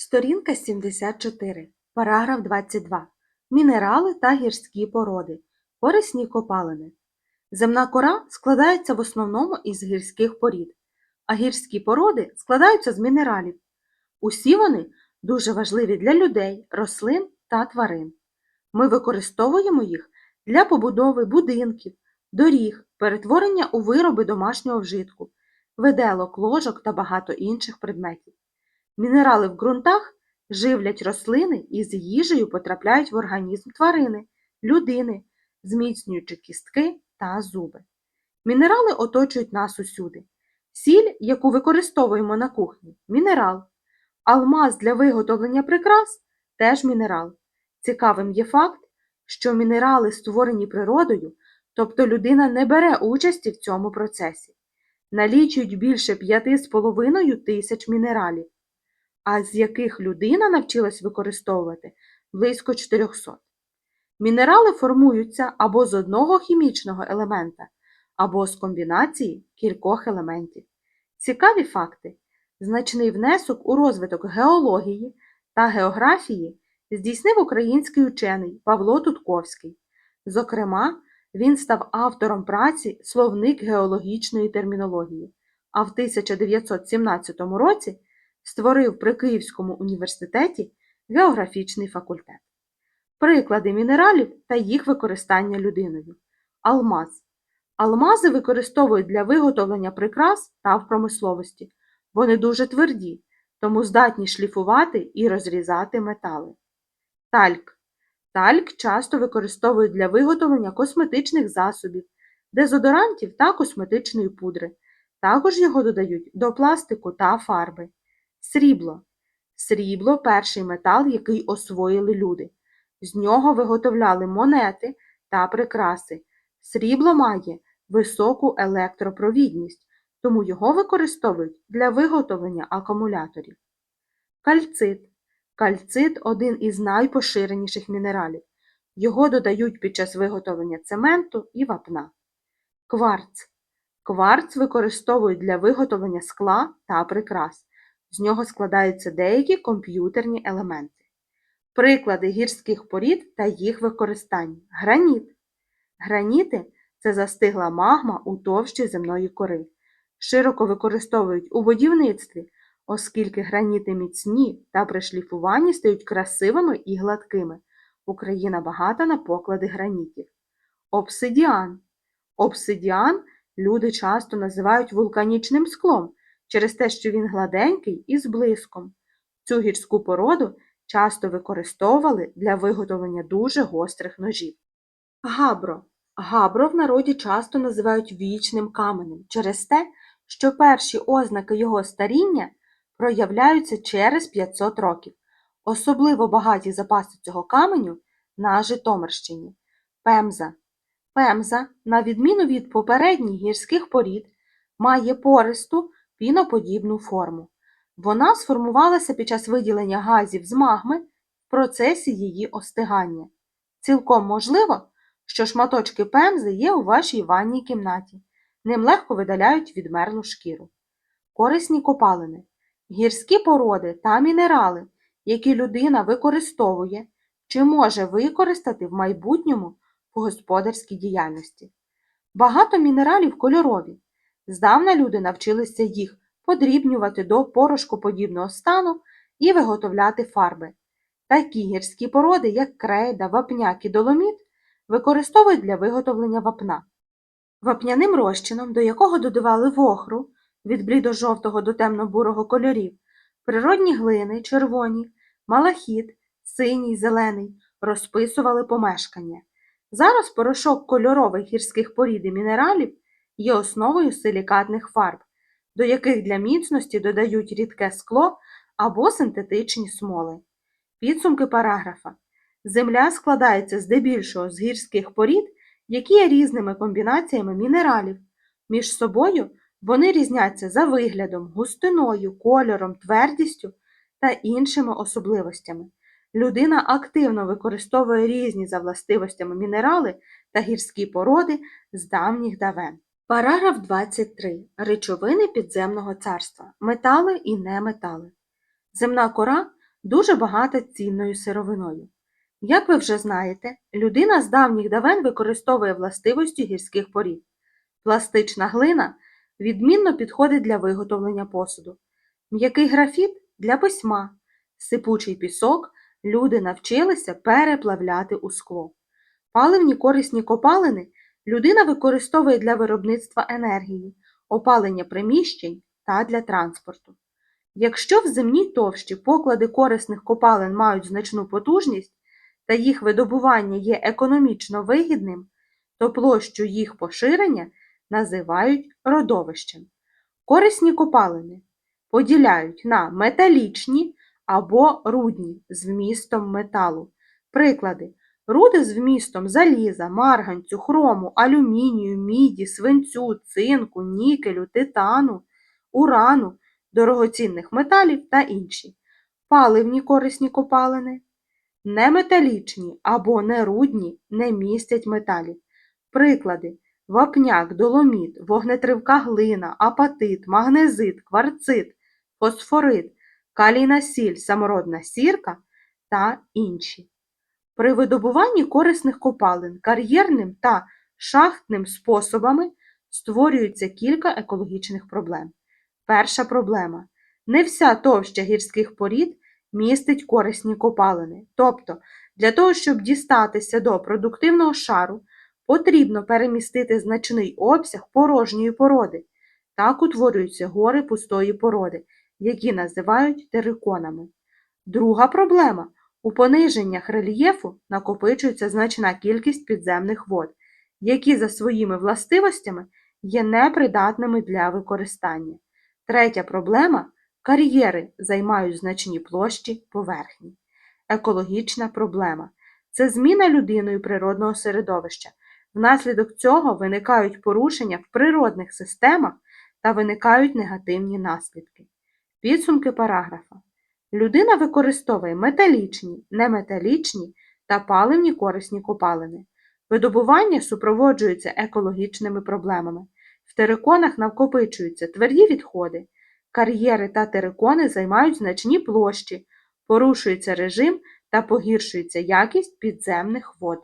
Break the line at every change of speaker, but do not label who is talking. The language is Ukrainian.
Сторінка 74, параграф 22. Мінерали та гірські породи. Корисні копалини. Земна кора складається в основному із гірських порід, а гірські породи складаються з мінералів. Усі вони дуже важливі для людей, рослин та тварин. Ми використовуємо їх для побудови будинків, доріг, перетворення у вироби домашнього вжитку, виделок, ложок та багато інших предметів. Мінерали в ґрунтах живлять рослини і з їжею потрапляють в організм тварини, людини, зміцнюючи кістки та зуби. Мінерали оточують нас усюди. Сіль, яку використовуємо на кухні мінерал. Алмаз для виготовлення прикрас теж мінерал. Цікавим є факт, що мінерали створені природою, тобто людина не бере участі в цьому процесі. Налічують більше 5,5 тисяч мінералів а з яких людина навчилась використовувати близько 400. Мінерали формуються або з одного хімічного елемента, або з комбінації кількох елементів. Цікаві факти. Значний внесок у розвиток геології та географії здійснив український учений Павло Тутковський. Зокрема, він став автором праці Словник геологічної термінології, а в 1917 році створив при Київському університеті географічний факультет. Приклади мінералів та їх використання людиною. Алмаз. Алмази використовують для виготовлення прикрас та в промисловості. Вони дуже тверді, тому здатні шліфувати і розрізати метали. Тальк. Тальк часто використовують для виготовлення косметичних засобів, дезодорантів та косметичної пудри. Також його додають до пластику та фарби. Срібло. Срібло перший метал, який освоїли люди. З нього виготовляли монети та прикраси. Срібло має високу електропровідність, тому його використовують для виготовлення акумуляторів. Кальцит. Кальцит один із найпоширеніших мінералів. Його додають під час виготовлення цементу і вапна. Кварц. Кварц використовують для виготовлення скла та прикрас. З нього складаються деякі комп'ютерні елементи. Приклади гірських порід та їх використання. Граніт. Граніти це застигла магма у товщі земної кори. Широко використовують у будівництві, оскільки граніти міцні та при шліфуванні стають красивими і гладкими. Україна багата на поклади гранітів. Обсидіан. Обсидіан люди часто називають вулканічним склом через те, що він гладенький і з блиском. Цю гірську породу часто використовували для виготовлення дуже гострих ножів. Габро. Габро в народі часто називають вічним каменем через те, що перші ознаки його старіння проявляються через 500 років. Особливо багаті запаси цього каменю на Житомирщині. Пемза. Пемза, на відміну від попередніх гірських порід, має пористу піноподібну форму. Вона сформувалася під час виділення газів з магми в процесі її остигання. Цілком можливо, що шматочки пемзи є у вашій ванній кімнаті. Ним легко видаляють відмерлу шкіру. Корисні копалини, гірські породи та мінерали, які людина використовує чи може використати в майбутньому в господарській діяльності. Багато мінералів кольорові. Здавна люди навчилися їх подрібнювати до порошкоподібного стану і виготовляти фарби. Такі гірські породи, як крейда, вапняк і доломіт, використовують для виготовлення вапна. Вапняним розчином, до якого додавали вохру від блідо-жовтого до темно-бурого кольорів, природні глини, червоні, малахіт, синій, зелений, розписували помешкання. Зараз порошок кольорових гірських порід і мінералів є основою силікатних фарб, до яких для міцності додають рідке скло або синтетичні смоли. Підсумки параграфа. Земля складається здебільшого з гірських порід, які є різними комбінаціями мінералів. Між собою вони різняться за виглядом, густиною, кольором, твердістю та іншими особливостями. Людина активно використовує різні за властивостями мінерали та гірські породи з давніх давен. Параграф 23. Речовини підземного царства. Метали і неметали. Земна кора дуже багата цінною сировиною. Як ви вже знаєте, людина з давніх давен використовує властивості гірських порід. Пластична глина відмінно підходить для виготовлення посуду, м'який графіт для письма, сипучий пісок люди навчилися переплавляти у скло. Паливні корисні копалини людина використовує для виробництва енергії, опалення приміщень та для транспорту. Якщо в земній товщі поклади корисних копалин мають значну потужність та їх видобування є економічно вигідним, то площу їх поширення називають родовищем. Корисні копалини поділяють на металічні або рудні з вмістом металу. Приклади руди з вмістом заліза, марганцю, хрому, алюмінію, міді, свинцю, цинку, нікелю, титану, урану, дорогоцінних металів та інші. Паливні корисні копалини неметалічні або нерудні не містять металів. Приклади вапняк, доломіт, вогнетривка глина, апатит, магнезит, кварцит, фосфорит, калійна сіль, самородна сірка та інші. При видобуванні корисних копалин кар'єрним та шахтним способами створюється кілька екологічних проблем. Перша проблема. Не вся товща гірських порід містить корисні копалини. Тобто, для того, щоб дістатися до продуктивного шару, потрібно перемістити значний обсяг порожньої породи. Так утворюються гори пустої породи, які називають териконами. Друга проблема у пониженнях рельєфу накопичується значна кількість підземних вод, які за своїми властивостями є непридатними для використання. Третя проблема кар'єри займають значні площі поверхні. Екологічна проблема це зміна людиною природного середовища. Внаслідок цього виникають порушення в природних системах та виникають негативні наслідки. Підсумки параграфа. Людина використовує металічні, неметалічні та паливні корисні копалини. Видобування супроводжується екологічними проблемами. В териконах накопичуються тверді відходи, кар'єри та терикони займають значні площі, порушується режим та погіршується якість підземних вод.